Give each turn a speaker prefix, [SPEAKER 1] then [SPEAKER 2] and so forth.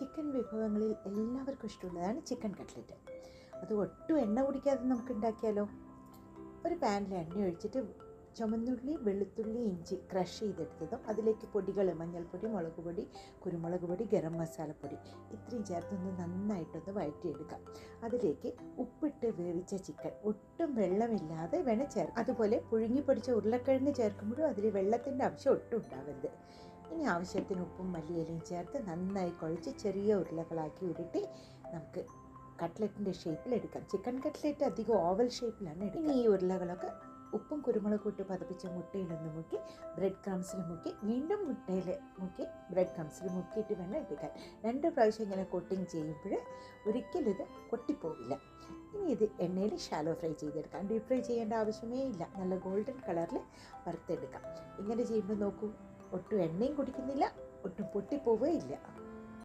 [SPEAKER 1] Chicken വിഭവങ്ങളിൽ എല്ലാവർക്കും ഇഷ്ടമുള്ളതാണ് ചിക്കൻ കട്ട്ലറ്റ്. അത് ഒട്ടും എണ്ണ കുടിക്കാതെ നമുക്ക് ഉണ്ടാക്കിയാലോ? ഒരു പാനിൽ എണ്ണ ഒഴിച്ചിട്ട് ചുമന്നുള്ളി വെളുത്തുള്ളി ഇഞ്ചി ക്രഷ് ചെയ്തെടുത്തതും അതിലേക്ക് പൊടികൾ മഞ്ഞൾപ്പൊടി മുളക് പൊടി കുരുമുളക് പൊടി ഗരം മസാലപ്പൊടി ഇത്രയും ചേർത്തൊന്ന് നന്നായിട്ടൊന്ന് വഴറ്റിയെടുക്കാം. അതിലേക്ക് ഉപ്പിട്ട് വേവിച്ച ചിക്കൻ. ഒട്ടും വെള്ളമില്ലാതെ വേണം ചേർക്കാം അതുപോലെ പുഴുങ്ങി പൊടിച്ച ഉരുളക്കിഴങ്ങ് ചേർക്കുമ്പോഴും അതിൽ വെള്ളത്തിന്റെ അംശം ഒട്ടും ഉണ്ടാവരുത്. ഇനി ആവശ്യത്തിന് ഉപ്പും മല്ലിയിലയും ചേർത്ത് നന്നായി കുഴച്ച് ചെറിയ ഉരുളകളാക്കി ഉരുട്ടി നമുക്ക് കട്ട്ലറ്റിന്റെ ഷേപ്പിൽ എടുക്കാം. ചിക്കൻ കട്ട്ലറ്റ് അധികം ഓവൽ ഷേപ്പിലാണ് എടുക്കുക. ഈ ഉരുളകളൊക്കെ ഉപ്പും കുരുമുളകും ഇട്ട് പതപ്പിച്ച മുട്ടയിലൊന്ന് മുക്കി ബ്രെഡ് ക്രംസിൽ മുക്കി വീണ്ടും മുട്ടയിൽ മുക്കി ബ്രെഡ് ക്രംസിൽ മുക്കിയിട്ട് വേണം എടുക്കാൻ. രണ്ട് പ്രാവശ്യം ഇങ്ങനെ കൊട്ടിങ് ചെയ്യുമ്പോൾ ഒരിക്കലും ഇത് കൊട്ടിപ്പോവില്ല ഇനി ഇത് എണ്ണയിൽ ഷാലോ ഫ്രൈ ചെയ്തെടുക്കാം. ഡീപ് ഫ്രൈ ചെയ്യേണ്ട ആവശ്യമേ ഇല്ല. നല്ല ഗോൾഡൻ കളറിൽ വറുത്തെടുക്കാം. ഇങ്ങനെ ചെയ്യുമ്പോൾ നോക്കൂ ഒട്ടും എണ്ണയും കുടിക്കുന്നില്ല ഒട്ടും പൊട്ടിപ്പോവുകയില്ല.